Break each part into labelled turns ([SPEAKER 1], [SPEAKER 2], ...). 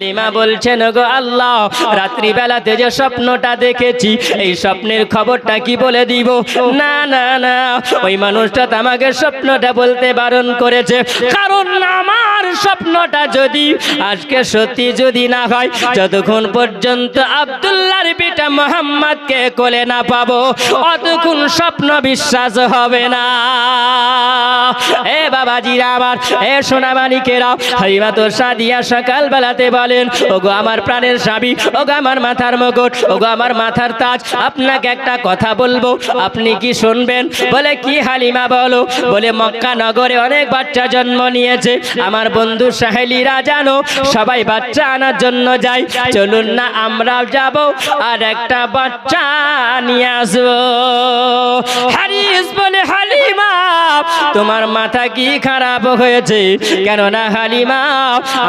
[SPEAKER 1] Lima বলছেন, গো আল্লাহ, রাত্রিবেলাতে যে স্বপ্নটা দেখেছি, এই স্বপ্নের খবরটা কি বলে দিব? না না না, ওই মানুষটা তো আমাকে স্বপ্নটা বলতে বারণ করেছে। কারণ আমার স্বপ্নটা যদি আজকে সত্যি যদি না হয়, যতক্ষণ পর্যন্ত আব্দুল্লাহর পিতা মোহাম্মদকে কোলে না পাবো, অতক্ষণ স্বপ্ন বিশ্বাস হবে না। এ বাবাজিরা আমার, এ সোনামানিকেরা হারিমা তো সাদিয়া সকাল বেলাতে বলেন, ওগো আমার প্রাণের স্বামী, ওগো আমার মাথার মুকুট, ওগো আমার মাথার তাজ, আপনাকে একটা কথা বলব, আপনি কি শুনবেন? বলে, কি হালিমা বলো? বলে, মক্কা নগরে অনেক বাচ্চা জন্ম নিয়েছে, আমার বন্ধু সাহেলিরা জানো, সবাই বাচ্চা আনার জন্য যায়, চলুন না আমরাও যাব, আর একটা বাচ্চা নিয়ে আসব। হারিস বলে, হালিমা, তোমার মাথা কি খারাপ হয়েছে? কেননা, হালিমা,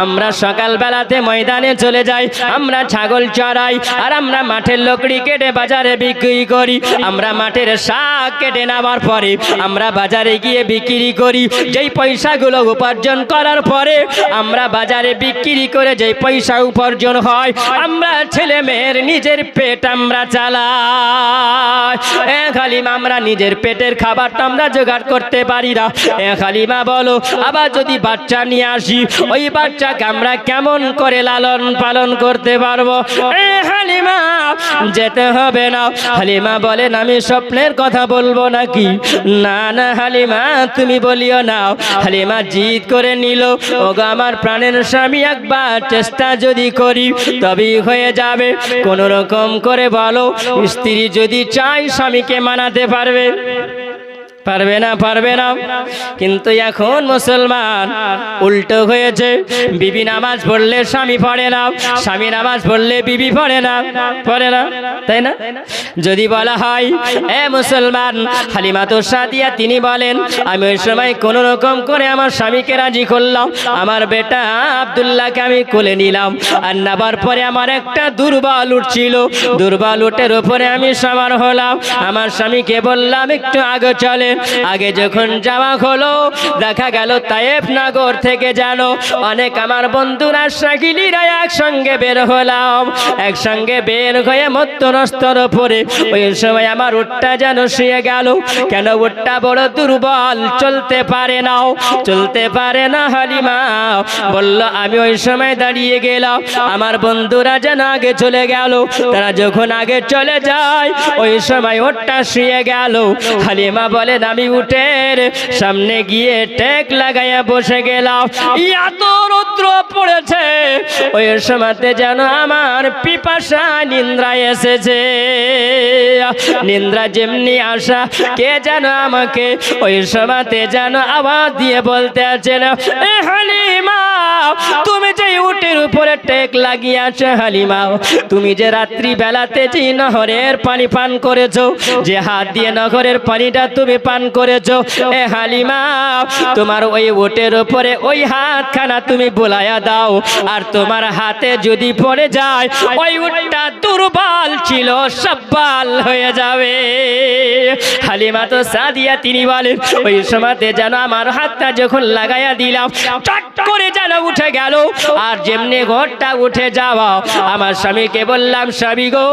[SPEAKER 1] আমরা সকাল বেলাতে ময়দানে চলে যাই, আমরা ছাগল চড়াই, আর আমরা মাঠের লকড়ি কেটে বাজারে বিক্রি করি। আমরা মাঠের শাক কেটে নেওয়ার পরে, আমরা বাজারে গিয়ে বিক্রি করি। যেই পয়সাগুলো উপার্জন করার পরে, আমরা বাজারে বিক্রি করে যেই পয়সা উপার্জন হয়, আমরা ছেলে মেয়ের নিজের পেট আমরা চালাই। এ খালিমা আমরা নিজের পেটের খাবারটা আমরা জোগাড় করতে পারি না। এ খালিমা বলো, আবার যদি বাচ্চা নিয়ে আসি, ওই বাচ্চাকে আমরা কেমন করে লালন পালন করতে পারব। হালিমা, যেতে হবে না। হালিমা বলেন, আমি স্বপ্নের কথা বলব নাকি? না না হালিমা, তুমি বলিও না। হালিমা জিদ করে নিল। ওগো, আমার প্রাণের স্বামী, একবার চেষ্টা যদি করি, তবেই হয়ে যাবে। কোন রকম করে বলো, স্ত্রী যদি চাই স্বামীকে মানাতে পারবে। পারবে না পারবে না। কিন্তু এখন মুসলমান উল্টো হয়েছে। বিবি নামাজ পড়লে স্বামী পড়ে না, স্বামী নামাজ পড়লে বিবি পড়ে না পড়ে না, তাই না? যদি বলা হয়, এ মুসলমান, হালিমা তো সাদিয়া, তিনি বলেন, আমি ওই সময় কোন রকম করে আমার স্বামীকে রাজি করলাম, আমার বেটা আব্দুল্লাহকে আমি কোলে নিলাম, আর নেবার পরে আমার একটা দুর্বল উঠছিল দুর্বল উঠের উপরে আমি সবার হলাম। আমার স্বামীকে বললাম, একটু আগে চলে আগে যখন যাওয়া হলো দেখা গেল তায়েফ নগর থেকে জানো, অনেক আমার বন্ধুরা সাকিলিরা একসঙ্গে বের হলাম। একসঙ্গে বের হয়ে মধ্যরস্তর পরে ওই সময় আমার উটটা যেন শুয়ে গেল। কেন উটটা বড় দুর্বল, চলতে পারে না, চলতে পারে না হালিমা। বলল, আমি ওই সময় দাঁড়িয়ে গেলাম, আমার বন্ধুরা যেন আগে চলে গেল। তারা যখন আগে চলে যায়, ওই সময় ওটটা শুয়ে গেল। হালিমা বলেন আমি সামনে গিয়ে টেক লাগাইয়া বসে গেলাম। এত রৌদ্র পড়েছে, ওই সময়তে যেন আমার পিপাসা নিন্দ্রা এসেছে। নিন্দ্রা যেমনি আসা কে যেন আমাকে ওই সময়তে যেন আওয়াজ দিয়ে বলতে আছেন তুমি যে উটের উপরে টেক লাগিয়েছে হালিমা, তুমি যে রাত্রি বেলাতে যে নহরের পানি পান করেছ, যে হাত দিয়ে নহরের পানিটা তুমি পান করেছ, এ হালিমা, তোমার ওই উটের উপরে ওই হাতখানা তুমি বোলায়া দাও, আর তোমার হাতে যদি পড়ে যায়, ওই উটটা দুর্বল ছিল, সব্বাল হয়ে যাবে। হালিমা তো সাদিয়া, তিনি বলেন, ওই সময়তে যেন আমার হাতটা যখন লাগাইয়া দিলাম, চট করে যেন উঠে গেল। আর যেমনি ঘরটা উঠে যাওয়া, আমার স্বামীকে বললাম, স্বামী গো,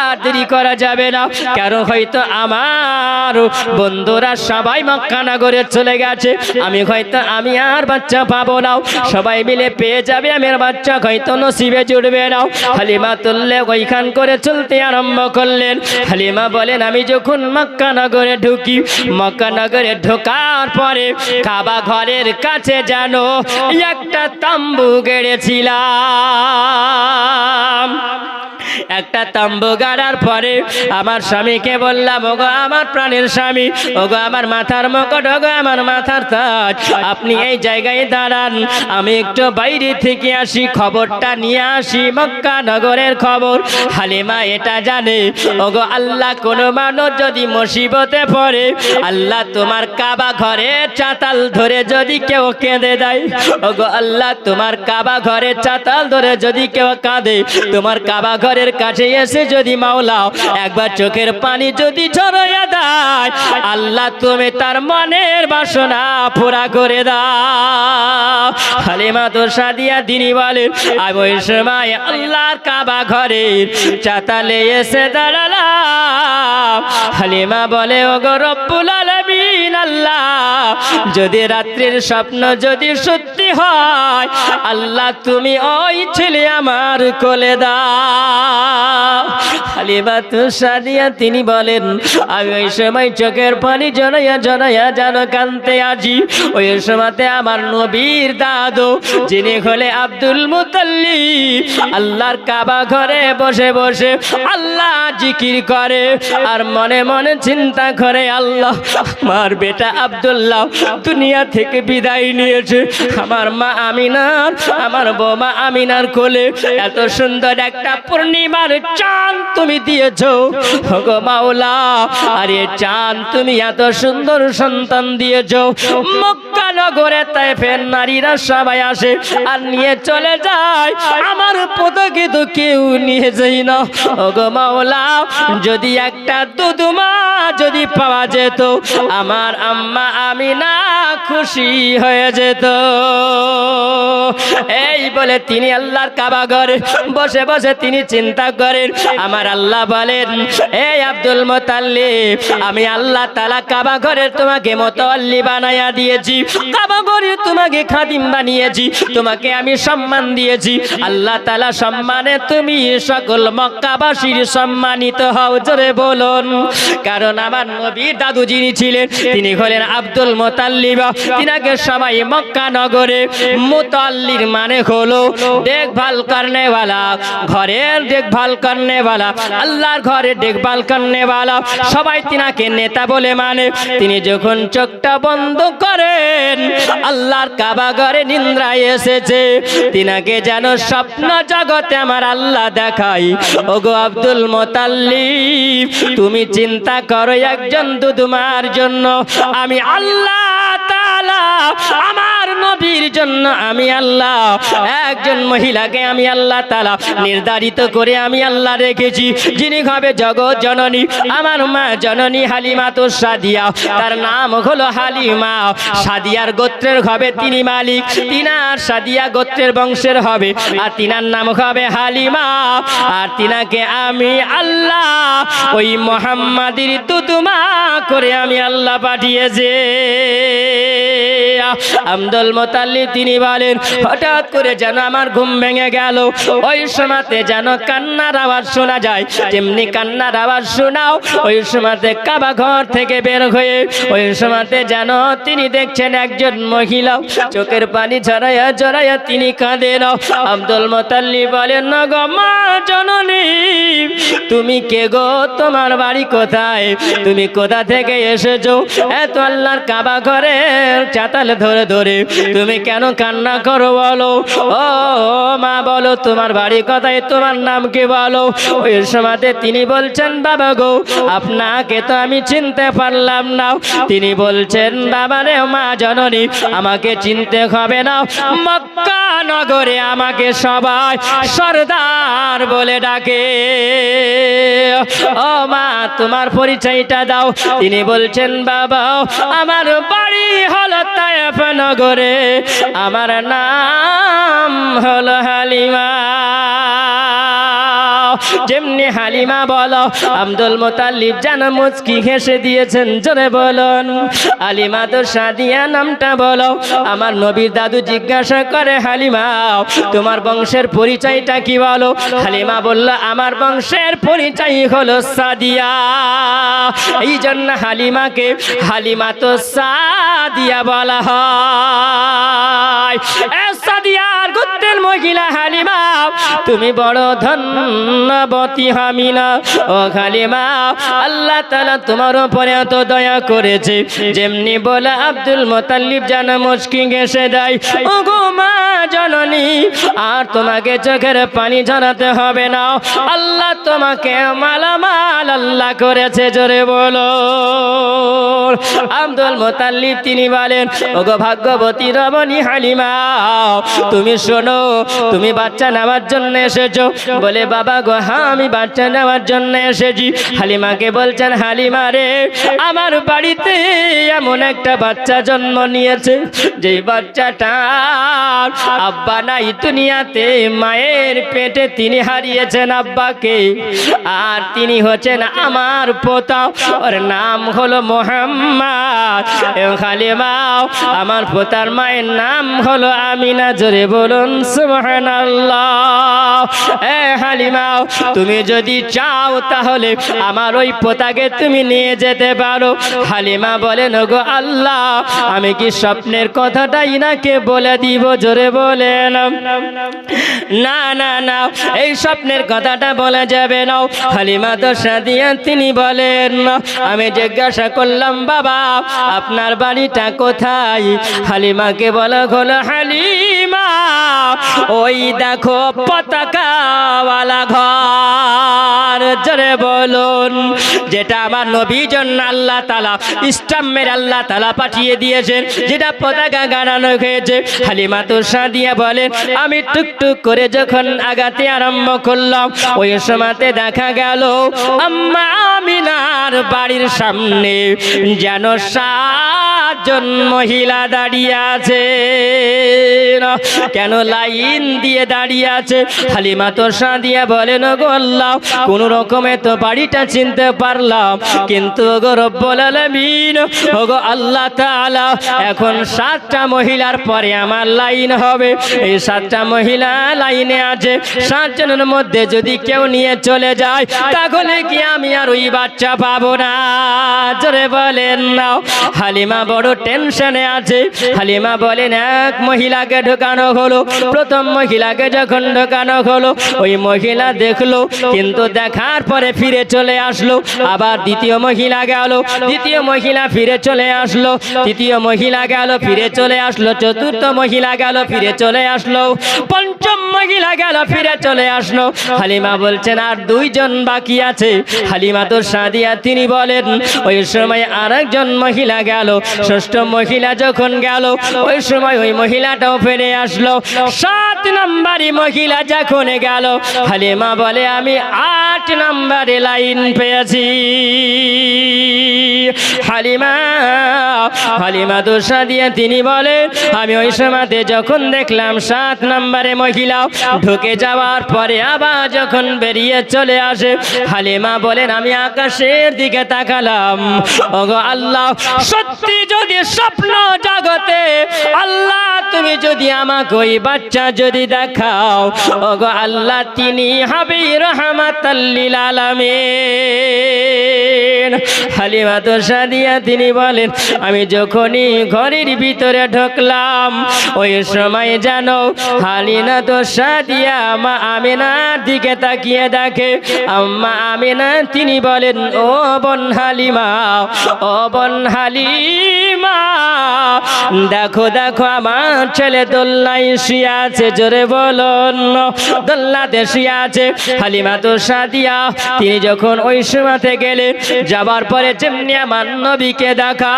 [SPEAKER 1] আর দেরি করা যাবে না। কেন হয়তো আমার বন্ধুরা সবাই মক্কানগরে চলে গেছে। আমি হয়তো, আমি আর বাচ্চা পাবো না। সবাই মিলে পেয়ে যাবে, আমার বাচ্চা হয়তো নসিবে জুড়বে না। হালিমা তুললে ওইখান করে চলতে আরম্ভ করলেন। হালিমা বলেন, আমি যখন মক্কা নগরে ঢুকি, মক্কা নগরে ঢোকার পরে কাবা ঘরের কাছে যেন একটা তাম্বু গেড়েছিলাম একটা তাম্বু গাড়ার পরে আমার স্বামীকে বললাম, ওগো, আমার প্রাণের স্বামী, ওগো, আমার মাথার মকট, ওগো, আমার মাথার তাজ, আপনি এই জায়গায় দাঁড়ান, আমি একটু বাইরে থেকে আসি, খবরটা নিয়ে আসি, মক্কা নগরের খবর। হালিমা এটা জানে, ওগো, আল্লাহ কোনো মানুষ যদি মুসিবতে পড়ে, আল্লাহ তোমার কাবা ঘরে চাতাল ধরে যদি কেউ কেঁদে দেয়। ওগো আল্লাহ, তোমার কাবা ঘরে চাতাল ধরে যদি কেউ কাঁদে, তোমার কাবা ঘরের কাছে এসে যদি মাওলাও একবার চোখের পানি যদি ঝরাইয়া দেয়, আল্লাহ তুমি তার মনের বাসনা পুরা করে দাও। হালিমা তো সাদিয়া দিনী বলেন আমি ওই সময় আল্লাহর কাবা ঘরের চাতালে এসে দাঁড়ালাম। হালিমা বলে ও রব্বুল আলামিন, আল্লাহ, যদি রাত্রির স্বপ্ন যদি সত্যি হয়, আল্লাহ তুমি ওই ছেলে আমার কোলে দাও। হালিমা তো সাদিয়া তিনি বলেন, আমি ওই সময় চোখের পানি জনাইয়া জনাইয়া যেন কানতে আজি। ওই সময়তে আমার নবীর দাদু, যিনি হলে আব্দুল মুতাল্লি আল্লাহর কাবা ঘরে বসে বসে আল্লাহ জিকির করে। আর মনে মনে চিন্তা করে, আল্লাহ, আমার বেটা আব্দুল্লাহ দুনিয়া থেকে বিদায় নিয়েছে। আমার মা আমিনার, আমার বৌমা আমিনার কোলে এত সুন্দর একটা পূর্ণিমার চাঁদ তুমি দিয়েছ। গো মাওলা, আরে চাঁদ তুমি এত সুন্দর সন্তান দিয়েছ। মক্কা নগরে তাই ফের নারীরা সবাই আসে আর নিয়ে চলে যায়। আমার পদকে তো কেউ নিয়ে যাই না। ওগো মাওলা যদি একটা দুদুমা যদি পাওয়া যেত, আমার আম্মা আমি না খুশি হয়ে যেত। এই বলে তিনি আল্লাহর কাবা ঘরে, বসে বসে তিনি চিন্তা করেন। আমার আল্লাহ বলেন এই আব্দুল মোতাল্লিব, আমি আল্লাহ তালা কাবা ঘরে তোমাকে মোতাল্লি বানাইয়া দিয়েছি, কাবা ঘরে তোমাকে খাদিম বানিয়েছি, তোমাকে আমি সম্মান দিয়েছি। আল্লাহ তালা সম্মানে তুমি সকল মক্কাবাসীর সম্মানিত হও জোরে বলুন। কারণ আমার নবীর দাদু যিনি ছিলেন, তিনি হলেন আব্দুল মোতাল্লিবা। তিনাকে সবাই মক্কা নগরে মোতাল্লির মানে হলো দেখভাল করনেওয়ালা, ঘরের দেখভাল করনেওয়ালা, আল্লাহর ঘরে দেখভাল করনেওয়ালা। সবাই তিনাকে নেতা বলে মানে। তিনি যখন চোখটা বন্ধ করেন, আল্লাহর কাবা ঘরে নিন্দ্রায় এসেছে। তিনাকে যেন স্বপ্ন জগতে আমার আল্লাহ দেখাই ওগো আব্দুল মোতাল্লিব। তুমি চিন্তা করো একজন দুদুমার জন্য। আমি আল্লাহ তাআলা আমার নবীর জন্য আমি আল্লাহ, একজন মহিলাকে আমি আল্লাহ তাআলা নির্ধারিত করে আমি আল্লাহ রেখেছি, যিনি হবে জগৎ জননী, আমার মা জননী হালিমা তো সাদিয়া তার নাম হলো হালিমা, সাদিয়ার গোত্রের হবে তিনি মালিক, তিনার সাদিয়া গোত্রের বংশের হবে, আর তিনার নাম হবে হালিমা, আর তিনাকে আমি আল্লাহ, ওই মোহাম্মদের তুতুমা করে আমি আল্লাহ পাঠিয়েছে। আব্দুল মোতাল্লি তিনি বলেন, হঠাৎ করে যেন আমার ঘুম ভেঙে গেল। ওই সময়তে যেন কান্নার আওয়াজ শোনা যায়। তেমনি কান্নার আওয়াজ শোনাও, ওই সময়তে কাবা ঘর থেকে বের হয়ে, ওই সময়তে যেন তিনি দেখছেন একজন মহিলা। চোখের পানি ঝরাইয়া ঝরাইয়া তিনি কাঁদেন। আব্দুল মোতাল্লি বলেন, না মা জননী, তুমি কে গো? তোমার বাড়ি কোথায়? তুমি কোথা থেকে এসেছ? এত আল্লাহর কাবা ঘরে চাতাল ধরে ধরে তুমি কেন কান্না করো বলো? ও, মা বলো, তোমার বাড়ি কোথায়? তোমার নাম কি বলো? ওই সমাজে তিনি বলছেন, বাবা গো, আপনাকে তো আমি চিনতে পারলাম না। তিনি বলছেন, বাবা রে, মা, জননী, আমাকে চিনতে হবে না। মক্কা নগরে আমাকে সবাই সর্দার বলে ডাকে। ও মা, তোমার পরিচয়টা দাও। তিনি বলছেন, বাবা, আমার বাড়ি হলো তায়েফ নগরে আমার নাম হলো হালিমা। যেমনি হালিমা বলো, আব্দুল মোতাল্লিব যেন মুচকি হেসে দিয়েছেন, জোরে বলুন। আলিমা তো সাদিয়া নামটা বলো, আমার নবীর দাদু জিজ্ঞাসা করে, হালিমা, তোমার বংশের পরিচয়টা কি বলো? হালিমা বলল, আমার বংশের পরিচয় হলো সাদিয়া। এই জন্য হালিমাকে হালিমা তো সাদিয়া বলা হয়। মহিলা হালিমা, তুমি বড় ধন্যবতী হামিনা ও হালিমা, আল্লাহ তালা তোমার উপরে এত দয়া করেছে। যেমনি বলে আব্দুল মোতাল্লিব যেন মুশকি ঘেসে দেয়। ও গো মা জননী, আর তোমাকে চোখের পানি ঝরাতে হবে না। আল্লাহ তোমাকে মালামাল আল্লাহ করেছে, জোরে বলো। আব্দুল মোতাল্লিব তিনি বলেন ও গো ভাগ্যবতী রমণী হালিমা, তুমি শোনো তুমি বাচ্চা নেওয়ার জন্য এসেছ। বলে, বাবা গো হ্যাঁ আমি বাচ্চা নেওয়ার জন্য এসেছি। হালিমাকে বলছেন, হালিমা রে, আমার বাড়িতে এমন একটা বাচ্চা জন্ম নিয়েছে যে বাচ্চাটা আব্বা নাই দুনিয়াতে, মায়ের পেটে তিনি হারিয়েছেন আব্বাকে। আর তিনি হচ্ছেন আমার পোতা, ওর নাম হলো মোহাম্মদ। হালিমা আমার পোতার মায়ের নাম হলো আমিনা। জোরে বলুন এ হালিমা, তুমি যদি চাও তাহলে আমার ওই পোতাকে তুমি নিয়ে যেতে পারো। হালিমা বলেন গো আল্লাহ, আমি কি স্বপ্নের কথাটা ইনাকে বলে দিব? জোরে বলেন। না না না, এই স্বপ্নের কথাটা বলা যাবে না। হালিমা তো সাদিয়া তিনি বলেন, আমি জিজ্ঞাসা করলাম, বাবা, আপনার বাড়িটা কোথায়? হালিমাকে বলা হলো, হালিমা ওই দেখো পতাকাওয়ালা ঘর। জোরে বলুন, যেটা আমার নবী জন্য আল্লাহ তালা ইস্টামের আল্লাহ তালা পাঠিয়ে দিয়েছেন, যেটা পতাকা গাড়ানো হয়েছে। হালিমা তো সাদিয়া বলেন, আমি টুকটুক করে যখন আগাতে আরম্ভ করলাম, ওই সময়তে দেখা গেল, আম্মা আমিনার বাড়ির সামনে যেন সাতজন মহিলা দাঁড়িয়ে আছে কেন লাইন দিয়ে দাঁড়িয়ে আছে। হালিমা তো সাদিয়া বলেন গো আল্লাহ, কোন রকমে তো বাড়িটা চিনতে পারলাম। কিন্তু গো রব্বুল আলামিন, ওগো আল্লাহ তাআলা, এখন সাতটা মহিলার পরে আমার লাইন হবে। এই সাতটা মহিলা লাইনে আছে। সাতজনের মধ্যে যদি কেউ নিয়ে চলে যায়, তাহলে কি আমি আর ওই বাচ্চা পাবো না? জোরে বলেন না হালিমা বড় টেনশনে আছে। হালিমা বলেন, এক মহিলাকে ঢোকানো হলো। প্রথম মহিলাকে যখন ঢোকানো হলো, ওই মহিলা দেখল, কিন্তু দেখার পরে ফিরে চলে আসলো। আবার দ্বিতীয় মহিলা গেল, দ্বিতীয় মহিলা ফিরে চলে আসলো, তৃতীয় মহিলা গেল, ফিরে চলে আসলো, চতুর্থ মহিলা গেল, ফিরে চলে আসলো, পঞ্চম মহিলা গেল, ফিরে চলে আসলো। হালিমা বলছেন, আর দুইজন বাকি আছে? হালিমা তো সাদিয়া তিনি বলেন, ওই সময় আরেকজন মহিলা গেল, ষষ্ঠ মহিলা যখন গেল, ওই সময় ওই মহিলাটাও ফিরে আসলো। সাত নম্বরই মহিলা যখন গেল, হালিমা বলে, আমি আট নম্বরে লাইন পেয়েছি। হালিমা হালিমা দোষা দিয়ে তিনি বলে, আমি ওই সময়তে যখন দেখলাম সাত নম্বরে মহিলা, ঢুকে যাওয়ার পরে আবার যখন বেরিয়ে চলে আসে, হালিমা বলেন, আমি আকাশের দিকে তাকালাম। ওগো আল্লাহ, সত্যি যদি স্বপ্ন জগতে, আল্লাহ তুমি যদি আমাকে ওই বাচ্চা যদি দেখাও ওগো আল্লাহ তিনি হাবি রহমাতাল্লিল আলামিন। হালিমা তো সাদিয়া, তিনি বলেন, আমি যখনই ঘরের ভিতরে ঢুকলাম, ওই সময় জানো হালিনা তো সাদিয়া আমিনার দিকে তাকিয়ে দেখে, আম্মা আমিনা, তিনি বলেন, ও বন হালিমা, ও বন হালিমা, দেখো দেখো, আমার ছেলে দোল্লাই শুয়ে আছে, জোরে বলুন, দোল্লাতে শুয়ে আছে, হালিমা তো সাদিয়া, তিনি যখন ওই সময়তে গেলেন যাবার পরে যেমনি আমার নবীকে দেখা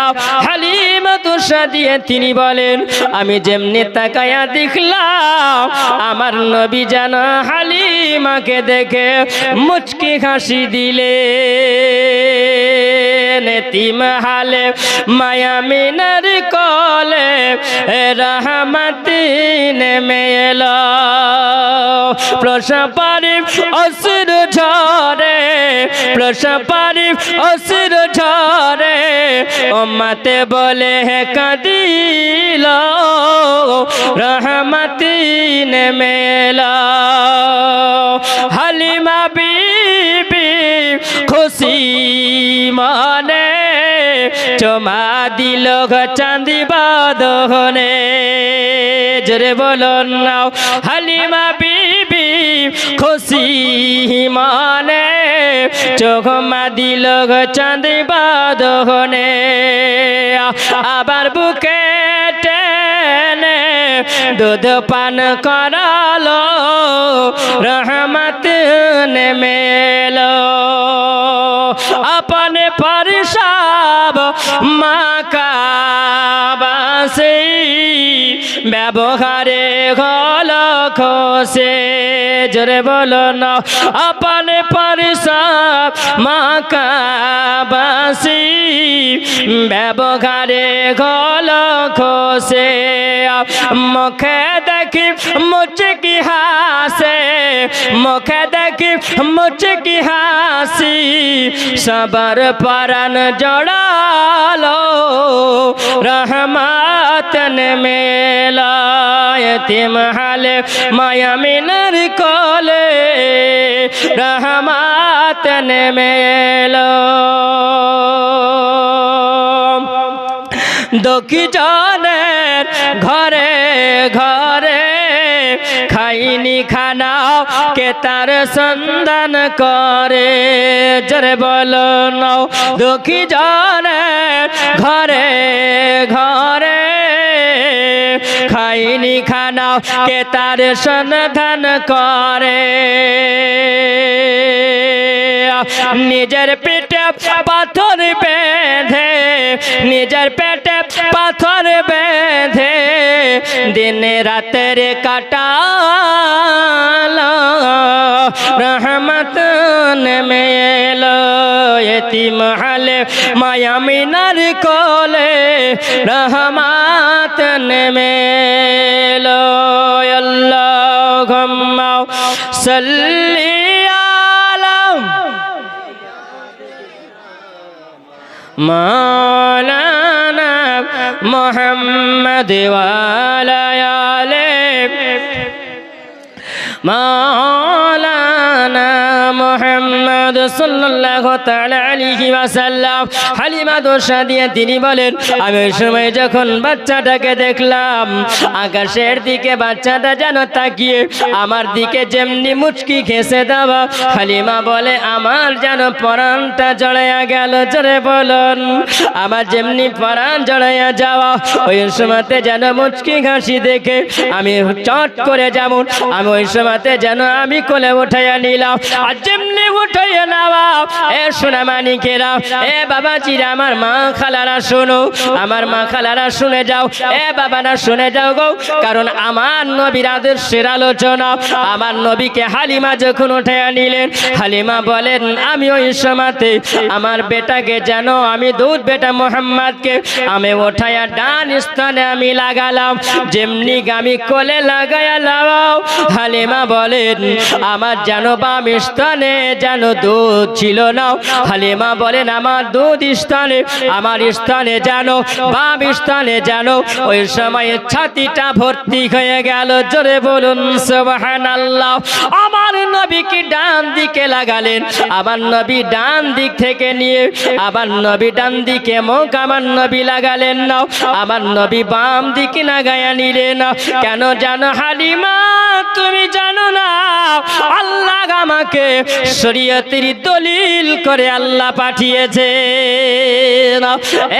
[SPEAKER 1] হালিমা তো দিয়ে তিনি বলেন, আমি যেমনি তাকায়া দেখলাম, আমার নবী যেন হালিমাকে দেখে মুচকি হাসি দিলে নেতিম হালে মায়া মিনার কলে রহমতি নেমে এলো প্রসপারি অসুর ঝরে প্রসপারি অসুর ঝরে ওমাতে বলে হে কাঁদিল রহমতি নেমে এলো হালিমা বিবি খুশি মনে চমা দিল চাঁদি বাদনে জোরে বলুন নাও, হালিমা বিবি, খুশি মনে। চোখমা দিল চাঁদি বাদনে আবার বুকে টেনে দুধ পান করালো, রহমত নেমেলো। ব্যবহারে হল খসে জোরে বলো না আপনে পরিসাব মাকাবাসি ব্যবহারে গল খোসে মুখে দেখি মুচকি হাসে মুখে দেখি মুচকি হাসি সবার পরান জড়ালো রহমাতন মেলায়তিম হালে মায়ামিনার কোলে রহমাতন মেলো। দক্ষি জনের ঘরে ঘরে খাইনি খানা, কে তার সন্ধান করে? জরে বলো নাও দক্ষি জনের ঘরে ঘরে খাইনি খানাও কে তার সন্ধান করে? নিজের পেটে পাথর বেঁধে নিজের পেটে পাথর বেঁধে দিন রাতের কাটাল, রহমত মেল এতি মহালে মায়ামিনার কলে রহমত মেল ঘুমাও সল্লি আলম মালা মোহাম্মদ ওয়ালায়ালে মা মোহাম্মদ সাল্লাল্লাহু তাআলা আলাইহি ওয়াসাল্লাম হালিমা দোষা দিয়ে তিনি বলেন, আমি ওই সময় যখন বাচ্চাটাকে দেখলাম, আকাশের দিকে বাচ্চাটা যেন তাকিয়ে আমার দিকে যেমনি মুচকি ঘেসে দেওয়া, হালিমা বলে, আমার যেন পরাণটা জড়াইয়া গেল, জোরে বলুন। আমার যেমনি পরাণ জড়াইয়া যাওয়া, ওই সময়তে যেন মুচকি ঘাসি দেখে আমি চট করে যেমন, আমি ওই সময়তে যেন আমি কোলে উঠাইয়া নিলাম। আর যেমনি এ আমার মা খালারা আমার মা খালারা শুনে যাও, এ বাবারা শুনে যাও গো, কারণ আমার নবীর আদর্শের আলোচনা, আমার নবীকে হালিমা যখন নিলেন হালিমা বলেন, আমি ওই আমার বেটাকে যেন, আমি দুধ বেটা মোহাম্মদকে, আমি ওঠাইয়া ডান স্থানে আমি লাগালাম, যেমনি আমি কোলে লাগাইয়া লাগাও হালিমা বলেন, আমার যেন বাম স্থানে যেন দুধ ছিল না। হালিমা বলেন, আমার দুধ স্থানে, আমার স্থানে যেন বাম স্থানে যেন, ওই সময় ছাতিটা ভর্তি হয়ে গেল। জোরে বলুন সোবাহান আল্লাহ আমার নবীকে ডান দিকে লাগালেন? আমার নবী ডান দিক থেকে নিয়ে আবার নবী ডান দিকে মুখ আমার নবী লাগালেন না। আমার নবী বাম দিকে লাগাইয়া নিলেন কেন জানো হালিমা? তুমি জানো না, আল্লাহ আমাকে শরীয়তের দলিল করে আল্লাহ পাঠিয়েছে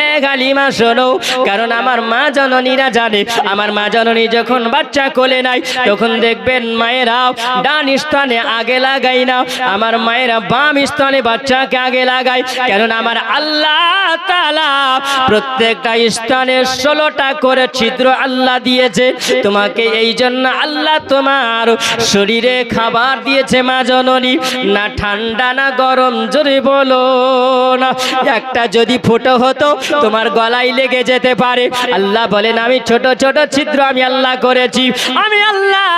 [SPEAKER 1] এ গালিমা, শোনো, কারণ আমার মা জননীরা জানে, আমার মা জননী যখন বাচ্চা কোলে নাই, তখন দেখবেন মায়েরা ডান স্থানে আগে লাগাই না, আমার মায়েরা বাম স্থানে বাচ্চাকে আগে লাগায়, কারণ আমার আল্লাহ তালা প্রত্যেকটা স্থানে ষোলোটা করে ছিদ্র আল্লাহ দিয়েছে, তোমাকে এই জন্য আল্লাহ তোমার শরীরে খাবার দিয়েছে মা জননী, না ঠান্ডা না গরম জোরে বলো না। একটা যদি ফুটো হতো, তোমার গলায় লেগে যেতে পারে। আল্লাহ বলেন, আমি ছোট ছোট ছিদ্র আমি আল্লাহ করেছি। আমি আল্লাহ,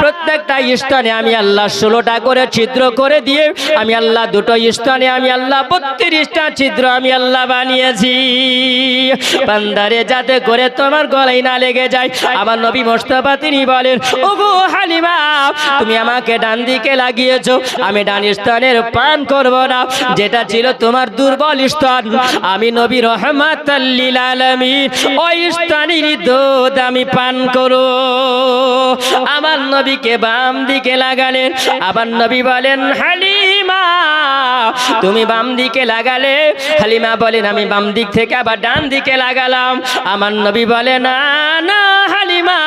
[SPEAKER 1] প্রত্যেকটা স্থানে আমি আল্লাহ ষোলোটা করে ছিদ্র করে দিয়ে, আমি আল্লাহ দুটো স্থানে আমি আল্লাহ বত্রিশটা ছিদ্র আমি আল্লাহ বানিয়েছি। বান্দারে, যাতে করে তোমার গলায় না লেগে যায়। আমার নবী মোস্তফা তিনি বলেন, ওগো হালিমা, তুমি আমাকে ডান দিকে লাগিয়েছো। আমি ডান স্থানের পান করব না। যেটা ছিল তোমার দুর্বল স্থান। আমি নবী রহমাত ওই স্থানের দুধ আমি পান করো। আমার নবীকে বাম দিকে লাগালেন। আবার নবী বলেন, হালিমা। তুমি বাম দিকে লাগালে, হালিমা বলেন, আমি বাম দিক থেকে আবার ডান দিকে লাগালাম। আমার নবী বলে, না না, হালিমা,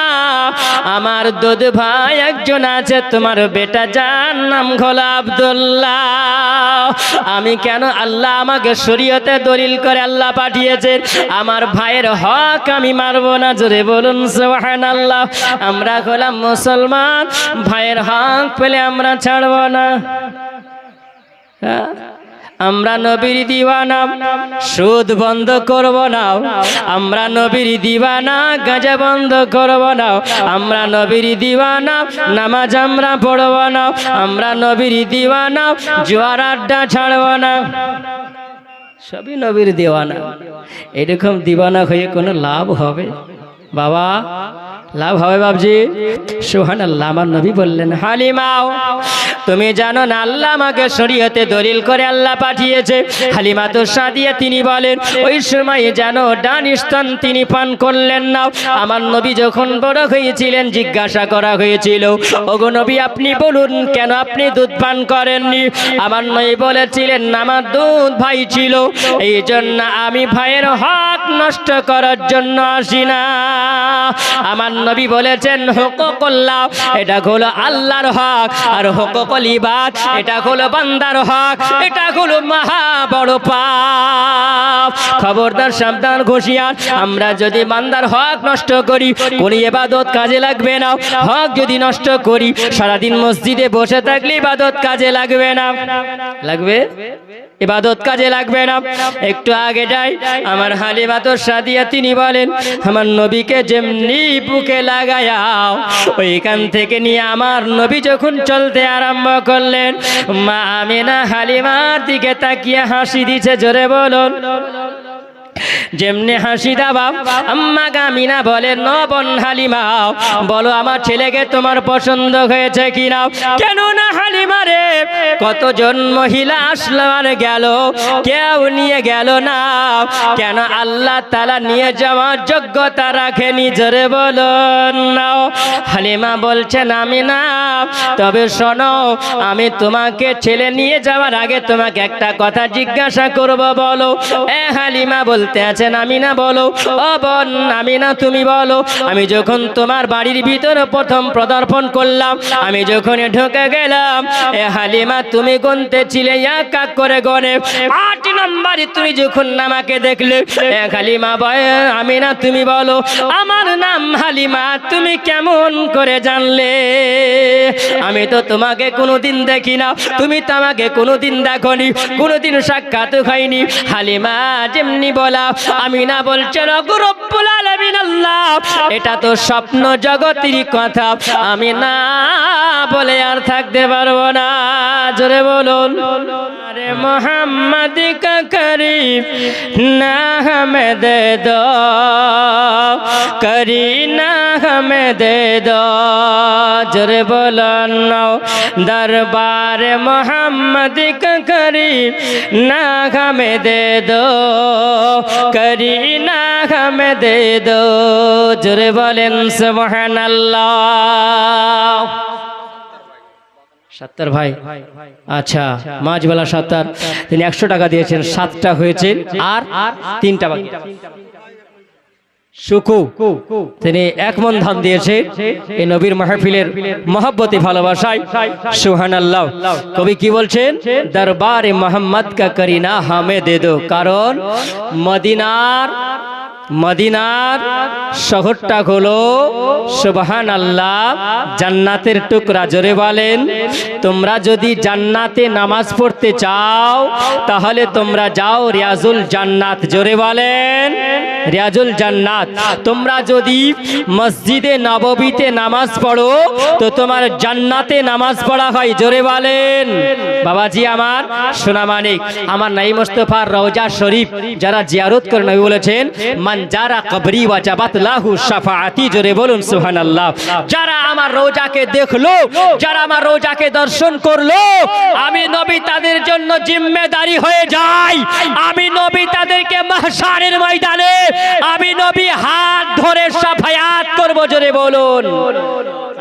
[SPEAKER 1] আমার দুধ ভাই একজন আছে, তোমার বেটা যার নাম ঘোলা আব্দুল্লাহ। আমি কেন আল্লাহ আমাকে শরীয়তে দলিল করে আল্লাহ পাঠিয়েছে? আমার ভাইয়ের হক আমি মারবো না, জোরে বলুন সোহান আল্লাহ আমরা হলাম মুসলমান, ভাইয়ের হক পেলে আমরা ছাড়বো না। হ্যাঁ? আমরা নবীর দিওয়ানা, সুদ বন্ধ করব না। আমরা নবীর দিওয়ানা, গাঁজা বন্ধ করব না। আমরা নবীর দিওয়ানা, নামাজ আমরা পড়ব না। আমরা নবীর দিওয়ানা, জোয়ার আড্ডা ছাড়ব না। সবই নবীর দিওয়ানা। এরকম দিওয়ানা হয়ে কোনো লাভ হবে? বাবা লাভ হবে বাবজি সোহান আল্লাহ আমার নবী বললেন, হালিমাও, তুমি জানো না, আল্লাহ আমাকে শরীয়তে দলিল করে আল্লাহ পাঠিয়েছে। হালিমা তো সাদিয়ে, তিনি বলেন, ওই সময় যেন ডান স্তন তিনি পান করলেন না। আমার নবী যখন বড় হয়েছিলেন, জিজ্ঞাসা করা হয়েছিল, ওগো নবী, আপনি বলুন, কেন আপনি দুধ পান করেননি? আমার নবী বলেছিলেন, আমার দুধ ভাই ছিল, এই জন্য আমি ভাইয়ের হক নষ্ট করার জন্য আসি না। আমার নবী বলেছেন, হুকুকুল্লাহ, এটা হলো আল্লাহর হক। আর হুকুকুল ইবাদ, এটা হলো বান্দার হক। এটা হলো মহা বড় পাপ। খবরদার সাবধান ঘোষিয়ার আমরা যদি বান্দার হক নষ্ট করি, কোন ইবাদত কাজে লাগবে না। হক যদি নষ্ট করি, সারাদিন মসজিদে বসে থাকলে ইবাদত কাজে লাগবে না। লাগবে? ইবাদত কাজে লাগবে না। একটু আগে যাই, আমার হালিমাতর সাদিয়া, তিনি বলেন, আমার নবীকে যেমনি বুকে লাগায়াও। ওইখান থেকে নিয়ে আমার নবী যখন চলতে আরম্ভ করলেন, মা আমিনা হালিমার দিকে তাকিয়ে হাসি দিছে, জোরে বলুন। যেমনি হাসি দাবাব আম্মা গামিনা বলে নবন হালিমা, বলো আমার ছেলেকে তোমার পছন্দ হয়েছে কিনা? কেন না হালিমা রে কতজন মহিলা আসলো আর গেল? কেউ নিয়ে গেল না। কেন আল্লাহ তালা নিয়ে যাওয়ার যোগ্যতা রাখে নিজরে বলুন না হালিমা বলছেন, আমি না। তবে শোনো, আমি তোমাকে ছেলে নিয়ে যাওয়ার আগে তোমাকে একটা কথা জিজ্ঞাসা করব, বলো। এ হালিমা বলতে আছেন আমি না বলো। ও বোন আমি না, তুমি বলো। আমি যখন তোমার বাড়ির ভিতরে প্রথম প্রদর্পণ করলাম, আমি যখন ঢুকে গেলাম হালিমা, তুমি গুনতে ছিলে এক এক করে গনে। আট নম্বরে তুমি যখন আমাকে দেখলে হালিমা বয় আমি না তুমি বলো, আমার নাম হালিমা, তুমি কেমন করে জানলে? আমি তো তোমাকে কোনোদিন দেখি না। তুমি তো আমাকে কোনোদিন দেখনি। কোনোদিন সাক্ষাৎ হয়নি। হালিমা যেমনি বলা, আমি না বলছে এটা তো স্বপ্ন জগতের কথা। আমি না বলে আর থাকতে পারব না। জোরে বলুন। আরে মোহাম্মদ কা করিম, না হমে দে। দো করি না হমে দে। দো জোরে বলুন দরবার মোহাম্মদ কা করিম না হমে দে দো করি না হমে দে দো। জোরে বলেন, সুবহানাল্লাহ। সাত্তার ভাই আচ্ছা মাঝবেলা সাত্তার, তিনি একশো টাকা দিয়েছেন, সাতটা হয়েছে, আর তিনটা সুকু। তিনি এক মন ধান দিয়েছে এই নবীর মাহফিলের মহব্বতে ভালোবাসায়। সুহান আল্লাহ কবি কি বলছেন? দরবারে মোহাম্মদ কা করিনা হামে দে দো। কারণ মদিনার মদিনার শহরটা হলো সুবহান আল্লাহ জান্নাতের টুকরা। জোরে বলেন, তোমরা যদি জান্নাতে নামাজ পড়তে চাও, তাহলে তোমরা যাও রিয়াজুল জান্নাত। জোরে বলেন, রিয়াজুল জান্নাত। তোমরা যদি মসজিদে নববীতে নামাজ পড়ো, তো তোমার জান্নাতে নামাজ পড়া হয়। জোরে বলেন, বাবাজি আমার, সোনা মানিক, আমার নাই মোস্তফার রওজা শরীফ যারা জিয়ারত করে নবী বলেছেন মান যারা কবরি ওয়াজাবাত লাহু শাফাআতি জোরে বলুন সুবহানাল্লাহ। যারা আমার রোজাকে দেখল, যারা আমার রোজাকে দর্শন করল, আমি নবী তাদের জন্য জিম্মেদারি হয়ে যাই। আমি নবী তাদেরকে মাহশারের ময়দানে, আমি নবী হাত ধরে সাফায়াত করব জোরে বলুন।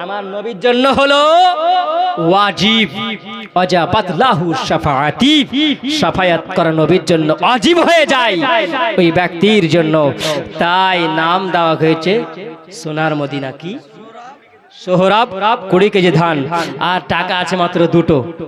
[SPEAKER 1] আমার নবীর জন্য হলো ওয়াজিব। অজাবাত লাহু শাফাআতি। শাফায়াত করা নবীর জন্য ওয়াজিব হয়ে যায় ওই ব্যক্তির জন্য। তাই নাম দেওয়া হয়েছে সোনার মদিনা কি? সোহরাব কুড়ি কেজি ধান। আর টাকা আছে মাত্র দুটো।